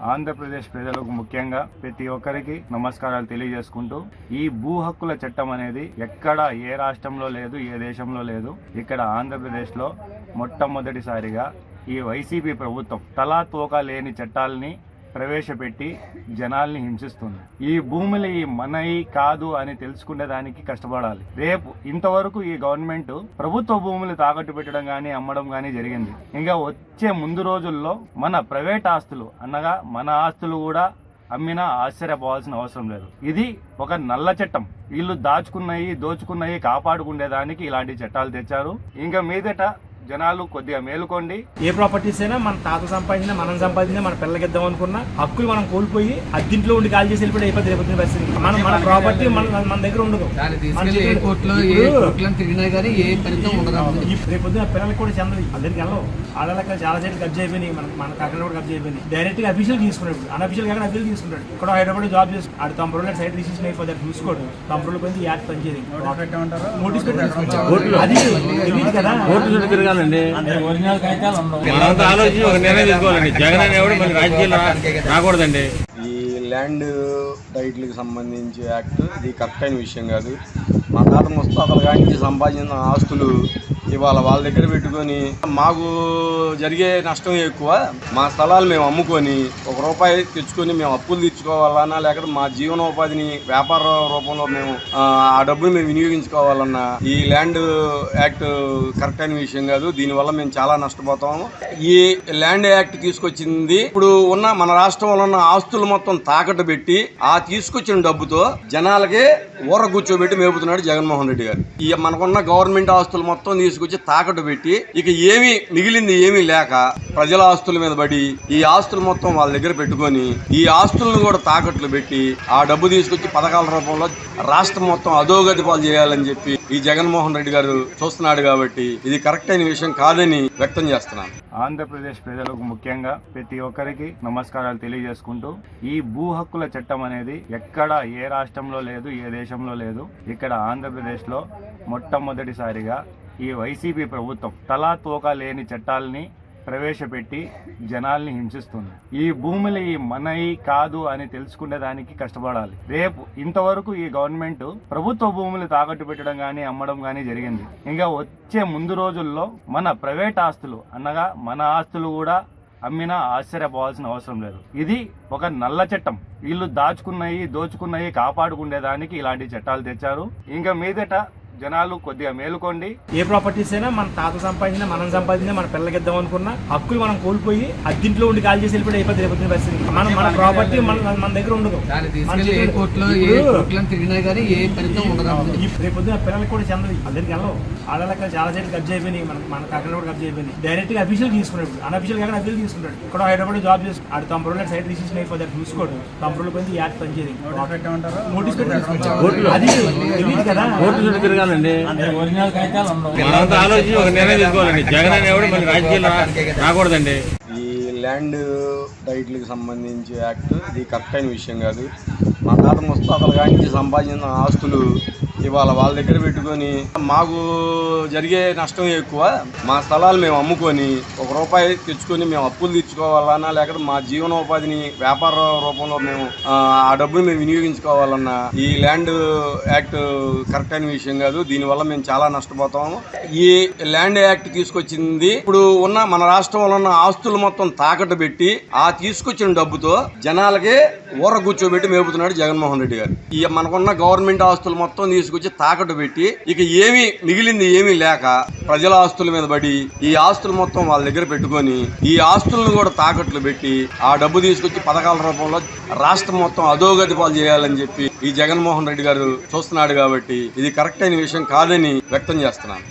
ఆంధ్రప్రదేశ్ ప్రజలకు ముఖ్యంగా ప్రతి ఒక్కరికి నమస్కారాలు తెలియజేసుకుంటూ ఈ భూ హక్కుల చట్టం అనేది ఎక్కడ ఏ రాష్ట్రంలో లేదు ఏ దేశంలో లేదు. ఇక్కడ ఆంధ్రప్రదేశ్లో మొట్టమొదటిసారిగా ఈ వైసీపీ ప్రభుత్వం తలా తోక లేని చట్టాలని ప్రవేశపెట్టి జనాల్ని హింసిస్తుంది. ఈ భూములు ఈ మనయి కాదు అని తెలుసుకునే దానికి కష్టపడాలి. రేపు ఇంతవరకు ఈ గవర్నమెంట్ ప్రభుత్వ భూములు తాకట్టు పెట్టడం కానీ అమ్మడం కానీ జరిగింది. ఇంకా వచ్చే ముందు రోజుల్లో మన ప్రైవేట్ ఆస్తులు అనగా మన ఆస్తులు కూడా అమ్మినా ఆశ్చర్యపోవాల్సిన అవసరం లేదు. ఇది ఒక నల్ల చట్టం. వీళ్ళు దాచుకున్నవి దోచుకున్నవి కాపాడుకునేదానికి ఇలాంటి చట్టాలు తెచ్చారు. ఇంకా మీదట జనాలు కొద్దిగా మేలుకోండి. ఏ ప్రాపర్టీస్ అయినా మన తాత సంపాదించినా మనం సంపాదించినా మన పిల్లలకి ఇద్దాం అనుకున్నా హక్కులు మనం కోల్పోయి అద్దింట్లో ఉండి కాల్ చేసి వెళ్ళిపోయి అయిపోతుంది రేపు పరిస్థితి. మన మన ప్రాపర్టీ మన మన దగ్గర ఉండదు. దాన్ని మన తీసుకెళ్ళి ఏ చేతిలో- కోర్టులో ఏ ఇప్పుడు- కోర్టులో తిరిగినా కానీ ఏ ఫలితం ఉండదు ఈ రేపు పొద్దున పిల్లలకి కూడా చెందదు అందరికి వెళ్ళవు. ఆడలకి చాలా సైట్లు కబ్జా అయిపోయినాయి. మన మన కాకినాడ కూడా కబ్జా అయిపోయినాయి. డైరెక్ట్గా అఫీషియల్ తీసుకున్నాడు. అన్అఫీషియల్ కాకుండా అఫీషియల్ తీసుకుంటాడు ఇక్కడ హైదరాబాద్ జాబ్ చేసి ఆడు తమ రోజులు సైట్ రిజిస్ట్రేషన్ అయిపోతాడు చూసుకోడు. తమ రోజులు పోయింది యాక్ట్ పనిచేయదు. నోటీస్ పెట్టి తీసుకొచ్చాడు. అది తెలియదు కదా. ఆలోచించి ఒక నిర్ణయం తీసుకోవాలండి. జగన్ అనేవాడు మళ్ళీ రాజకీయాలు రాకూడదండి. ఈ ల్యాండ్ టైటిల్కి సంబంధించి యాక్ట్ ఇది కరెక్ట్ అయిన విషయం కాదు. మా తాత ముస్తాతల కాడి నుంచి సంపాదించిన ఆస్తులు ఇవాళ వాళ్ళ దగ్గర పెట్టుకొని మాకు జరిగే నష్టం ఎక్కువ. మా స్థలాలు మేము అమ్ముకొని ఒక రూపాయి తెచ్చుకొని మేము అప్పులు తెచ్చుకోవాలన్నా లేకపోతే మా జీవనోపాధిని వ్యాపార రూపంలో మేము ఆ, డబ్బుని మేము వినియోగించుకోవాలన్నా ఈ ల్యాండ్ యాక్ట్ కరెక్ట్ అయిన విషయం కాదు. దీనివల్ల మేము చాలా నష్టపోతాము. ఈ ల్యాండ్ యాక్ట్ తీసుకొచ్చింది. ఇప్పుడు ఉన్న మన రాష్ట్రంలో ఉన్న ఆస్తులు మొత్తం తాకట్టు పెట్టి ఆ తీసుకొచ్చిన డబ్బుతో జనాలకి ఊర కూర్చోబెట్టి మేపుతున్నాడు జగన్మోహన్ రెడ్డి గారు. ఈ మనకున్న గవర్నమెంట్ ఆస్తులు మొత్తం తీసుకు తీసుకొచ్చి తాకట్టు పెట్టి ఇక ఏమీ మిగిలింది ఏమీ లేక ప్రజల ఆస్తుల మీద పడి ఈ ఆస్తులు మొత్తం వాళ్ళ దగ్గర పెట్టుకొని ఈ ఆస్తులను కూడా తాకట్లు పెట్టి ఆ డబ్బు తీసుకొచ్చి పథకాల రూపంలో రాష్ట్రం మొత్తం అధోగతి పాలు చేయాలని చెప్పి ఈ జగన్మోహన్ రెడ్డి గారు చూస్తున్నాడు కాబట్టి ఇది కరెక్ట్ అయిన విషయం కాదని వ్యక్తం చేస్తున్నాను. ఆంధ్రప్రదేశ్ ప్రజలకు ముఖ్యంగా ప్రతి ఒక్కరికి నమస్కారాలు తెలియజేసుకుంటూ ఈ భూ హక్కుల చట్టం అనేది ఎక్కడ ఏ రాష్ట్రంలో లేదు ఏ దేశంలో లేదు ఇక్కడ ఆంధ్రప్రదేశ్లో మొట్టమొదటిసారిగా ఈ వైసీపీ ప్రభుత్వం తలా తోక లేని చట్టాలని ప్రవేశపెట్టి జనాల్ని హింసిస్తుంది. ఈ భూములు ఈ మనయి కాదు అని తెలుసుకునే దానికి కష్టపడాలి. రేపు ఇంతవరకు ఈ గవర్నమెంట్ ప్రభుత్వ భూములు తాకట్టు పెట్టడం కానీ అమ్మడం కానీ జరిగింది. ఇంకా వచ్చే ముందు రోజుల్లో మన ప్రైవేట్ ఆస్తులు అనగా మన ఆస్తులు కూడా అమ్మినా ఆశ్చర్యపోవాల్సిన అవసరం లేదు. ఇది ఒక నల్ల చట్టం. వీళ్ళు దాచుకున్నవి దోచుకున్నవి కాపాడుకునేదానికి ఇలాంటి చట్టాలు తెచ్చారు. ఇంకా మీదట జనాలు కొద్దిగా మేలుకోండి. ఏ ప్రాపర్టీస్ అయినా మన తాత సంపాదించినా మనం సంపాదించినా మన పిల్లలకి ఇద్దాం అనుకున్నా హక్కులు మనం కోల్పోయి అద్దింట్లో ఉండి కాల్ చేసి వెళ్ళిపోయి అయిపోతుంది రేపు పరిస్థితి. మన మన ప్రాపర్టీ మన మన దగ్గర ఉండదు. దాన్ని మన తీసుకెళ్ళి ఏ చేతిలో- కోర్టులో ఏ ఇప్పుడు- కోర్టులో తిరిగినా కానీ ఏ ఫలితం ఉండదు. ఈ రేపు పొద్దున పిల్లలకి కూడా చెందదు. అందరికి వెళ్ళవు ఆడలకి చాలా సైట్లు కబ్జా అయిపోయినాయి. మన మన కాకినాడ కూడా కబ్జా అయిపోయినాయి. డైరెక్ట్గా అఫీషియల్ తీసుకున్నాడు. అన్అఫీషియల్ కాకుండా అఫీషియల్ తీసుకుంటాడు. ఇక్కడ హైదరాబాద్ జాబ్ చేసి ఆడు తమ రోజులు సైట్ రిజిస్ట్రేషన్ అయిపోతాడు చూసుకోడు. తమ రోజులు పోయింది యాక్ట్ పనిచేయదు నోటీస్. అది తెలియదు కదా. రాకూడదండి. ఈ ల్యాండ్ టైటిల్కి సంబంధించి యాక్ట్ ఇది కరెక్ట్ అయిన విషయం కాదు. మా తాత ముస్తాతల కాడి నుంచి సంపాదించిన ఆస్తులు ఇవాళ వాళ్ళ దగ్గర పెట్టుకొని మాకు జరిగే నష్టం ఎక్కువ. మా స్థలాలు మేము అమ్ముకొని ఒక రూపాయి తెచ్చుకొని మేము అప్పులు తెచ్చుకోవాలన్నా లేకపోతే మా జీవనోపాధిని వ్యాపార రూపంలో మేము ఆ, డబ్బును డబ్బుని మేము వినియోగించుకోవాలన్నా ఈ ల్యాండ్ యాక్ట్ కరెక్ట్ అయిన విషయం కాదు. దీనివల్ల మేము చాలా నష్టపోతాము. ఈ ల్యాండ్ యాక్ట్ తీసుకొచ్చింది. ఇప్పుడు ఉన్న మన రాష్ట్రంలో ఉన్న ఆస్తులు మొత్తం తాకట్టు పెట్టి ఆ తీసుకొచ్చిన డబ్బుతో జనాలకి ఊర కూర్చోబెట్టి మేపుతున్నాడు జగన్మోహన్ రెడ్డి గారు. ఈ మనకున్న గవర్నమెంట్ ఆస్తులు మొత్తం తీసుకొచ్చి తాకట్టు పెట్టి ఇక ఏమీ మిగిలింది ఏమీ లేక ప్రజల ఆస్తుల మీద పడి ఈ ఆస్తులు మొత్తం వాళ్ళ దగ్గర పెట్టుకొని ఈ ఆస్తులను కూడా తాకట్లు పెట్టి ఆ డబ్బు తీసుకొచ్చి పథకాల రూపంలో రాష్ట్రం మొత్తం అధోగతి పాలు చేయాలని చెప్పి ఈ జగన్మోహన్ రెడ్డి గారు చూస్తున్నాడు కాబట్టి ఇది కరెక్ట్ అయిన విషయం కాదని వ్యక్తం చేస్తున్నాను.